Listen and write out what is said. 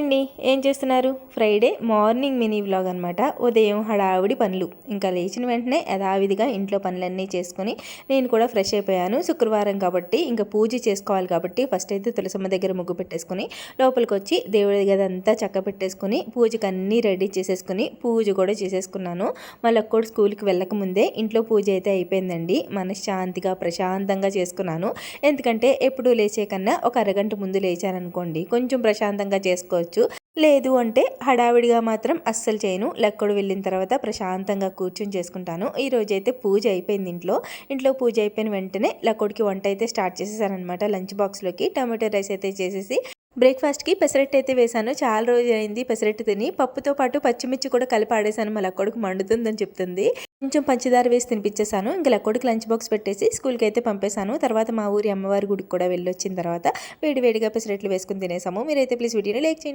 అండి ఏం చేస్తున్నారు? ఫ్రైడే మార్నింగ్ మినీ వ్లాగ్ అనమాట ఉదయం హడావిడి పనులు. ఇంకా లేచిన వెంటనే యథావిధిగా ఇంట్లో పనులన్నీ చేసుకొని నేను కూడా ఫ్రెష్ అయిపోయాను. శుక్రవారం కాబట్టి ఇంకా పూజ చేసుకోవాలి కాబట్టి ఫస్ట్ అయితే తులసమ్మ దగ్గర ముగ్గు పెట్టేసుకుని లోపలికి వచ్చి దేవుడి గది అంతా చక్క పెట్టేసుకుని పూజకి అన్నీ రెడీ చేసేసుకుని పూజ కూడా చేసేసుకున్నాను. మళ్ళీ కూడా స్కూల్కి వెళ్ళక ముందే ఇంట్లో పూజ అయితే అయిపోయిందండి. మనశ్శాంతిగా ప్రశాంతంగా చేసుకున్నాను. ఎందుకంటే ఎప్పుడు లేచే కన్నా ఒక అరగంట ముందు లేచాననుకోండి కొంచెం ప్రశాంతంగా చేసుకోవచ్చు. లేదు అంటే హడావిడిగా మాత్రం అస్సలు చేయను. లెక్కడు వెళ్ళిన తర్వాత ప్రశాంతంగా కూర్చొని చేసుకుంటాను. ఈ అయితే పూజ అయిపోయింది ఇంట్లో. ఇంట్లో పూజ అయిపోయిన వెంటనే లక్కడికి వంట అయితే స్టార్ట్ చేసేసానమాట లంచ్ బాక్స్లోకి టమాటో రైస్ అయితే చేసేసి బ్రేక్ఫాస్ట్కి పెసరట్టు అయితే వేశాను చాలా రోజు అయింది పెసరట్టు తిని. పప్పుతో పాటు పచ్చిమిర్చి కూడా కలిపి ఆడేసాను మళ్ళీ అక్కడికి మండుతుందని చెప్తుంది. కొంచెం పంచదార వేసి తినిపించేసాను ఇంకా లక్కడికి లంచ్ బాక్స్ పెట్టేసి స్కూల్కి అయితే పంపేశాను. తర్వాత మా ఊరి అమ్మవారి గుడికి కూడా వెళ్ళొచ్చిన తర్వాత వేడి వేడిగా పెసరట్లు వేసుకుని తినేసాము. మీరైతే ప్లీజ్ వీడియోని లైక్ చేయండి.